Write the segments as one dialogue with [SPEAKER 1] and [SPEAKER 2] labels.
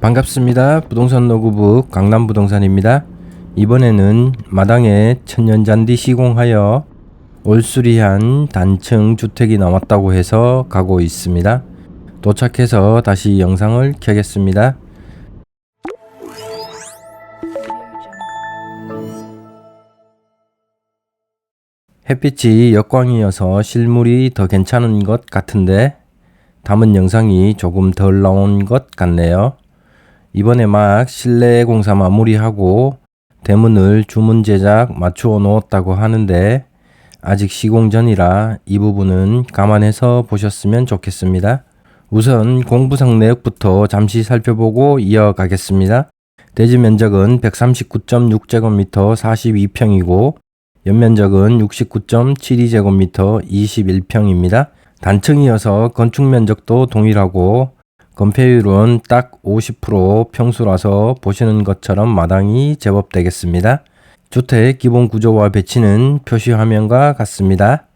[SPEAKER 1] 반갑습니다. 부동산 노구부 강남 부동산입니다. 이번에는 마당에 천연잔디 시공하여 올수리한 단층 주택이 나왔다고 해서 가고 있습니다. 도착해서 다시 영상을 켜겠습니다. 햇빛이 역광이어서 실물이 더 괜찮은 것 같은데 담은 영상이 조금 덜 나온 것 같네요. 이번에 막 실내 공사 마무리하고 대문을 주문 제작 맞추어 놓았다고 하는데 아직 시공 전이라 이 부분은 감안해서 보셨으면 좋겠습니다. 우선 공부상 내역부터 잠시 살펴보고 이어가겠습니다. 대지 면적은 139.6제곱미터 42평이고 연면적은 69.72제곱미터 21평입니다. 단층이어서 건축 면적도 동일하고 건폐율은 딱 50% 평수라서 보시는 것처럼 마당이 제법 되겠습니다. 주택 기본 구조와 배치는 표시 화면과 같습니다.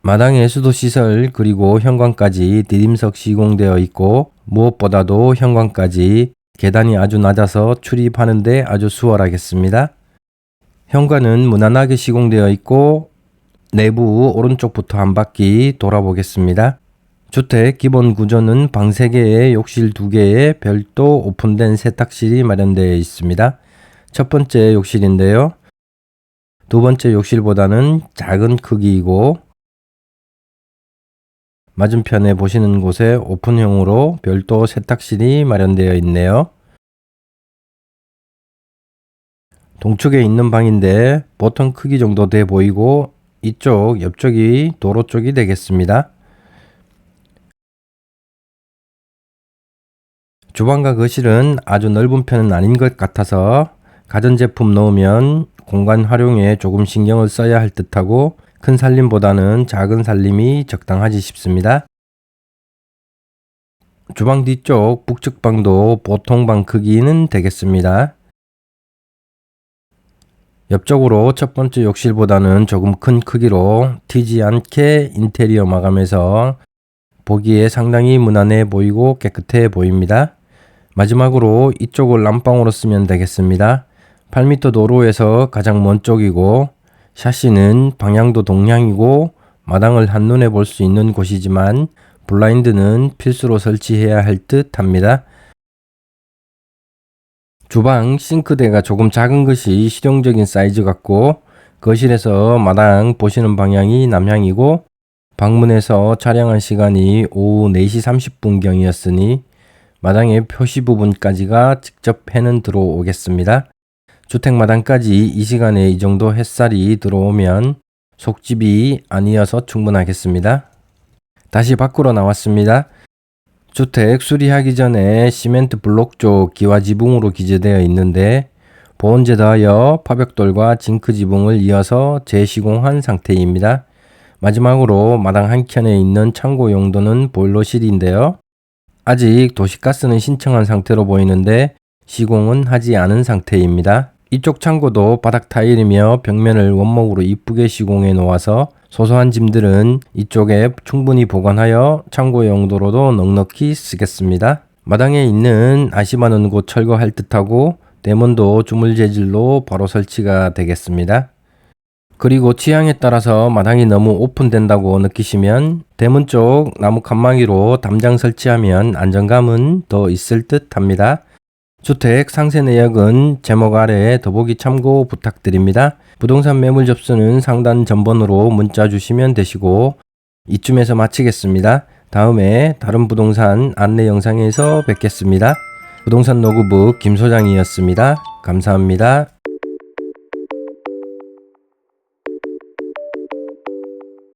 [SPEAKER 1] 마당에 수도시설 그리고 현관까지 디딤석 시공되어 있고 무엇보다도 현관까지 계단이 아주 낮아서 출입하는데 아주 수월하겠습니다. 현관은 무난하게 시공되어 있고 내부 오른쪽부터 한 바퀴 돌아보겠습니다. 주택 기본 구조는 방 3개에 욕실 2개에 별도 오픈된 세탁실이 마련되어 있습니다. 첫 번째 욕실인데요. 두 번째 욕실보다는 작은 크기이고 맞은편에 보시는 곳에 오픈형으로 별도 세탁실이 마련되어 있네요. 동쪽에 있는 방인데 보통 크기 정도 돼 보이고 이쪽 옆쪽이 도로 쪽이 되겠습니다. 주방과 거실은 아주 넓은 편은 아닌 것 같아서 가전제품 넣으면 공간 활용에 조금 신경을 써야 할 듯하고 큰 살림보다는 작은 살림이 적당하지 싶습니다. 주방 뒤쪽 북측 방도 보통 방 크기는 되겠습니다. 옆쪽으로 첫 번째 욕실보다는 조금 큰 크기로 튀지 않게 인테리어 마감해서 보기에 상당히 무난해 보이고 깨끗해 보입니다. 마지막으로 이쪽을 난방으로 쓰면 되겠습니다. 8m 도로에서 가장 먼 쪽이고 샤시는 방향도 동향이고 마당을 한눈에 볼 수 있는 곳이지만 블라인드는 필수로 설치해야 할 듯 합니다. 주방 싱크대가 조금 작은 것이 실용적인 사이즈 같고 거실에서 마당 보시는 방향이 남향이고 방문해서 촬영한 시간이 오후 4시 30분경이었으니 마당의 표시 부분까지가 직접 해는 들어오겠습니다. 주택 마당까지 이 시간에 이 정도 햇살이 들어오면 속집이 아니어서 충분하겠습니다. 다시 밖으로 나왔습니다. 주택 수리하기 전에 시멘트 블록 쪽 기와 지붕으로 기재되어 있는데 보온재 더하여 파벽돌과 징크 지붕을 이어서 재시공한 상태입니다. 마지막으로 마당 한켠에 있는 창고 용도는 보일러실인데요. 아직 도시가스는 신청한 상태로 보이는데 시공은 하지 않은 상태입니다. 이쪽 창고도 바닥 타일이며 벽면을 원목으로 이쁘게 시공해 놓아서 소소한 짐들은 이쪽에 충분히 보관하여 창고 용도로도 넉넉히 쓰겠습니다. 마당에 있는 아시 많은 곳 철거할 듯하고 대문도 주물 재질로 바로 설치가 되겠습니다. 그리고 취향에 따라서 마당이 너무 오픈된다고 느끼시면 대문 쪽 나무 칸막이로 담장 설치하면 안정감은 더 있을 듯 합니다. 주택 상세 내역은 제목 아래 더보기 참고 부탁드립니다. 부동산 매물 접수는 상단 전번으로 문자 주시면 되시고 이쯤에서 마치겠습니다. 다음에 다른 부동산 안내 영상에서 뵙겠습니다. 부동산 노구부 김 소장이었습니다. 감사합니다.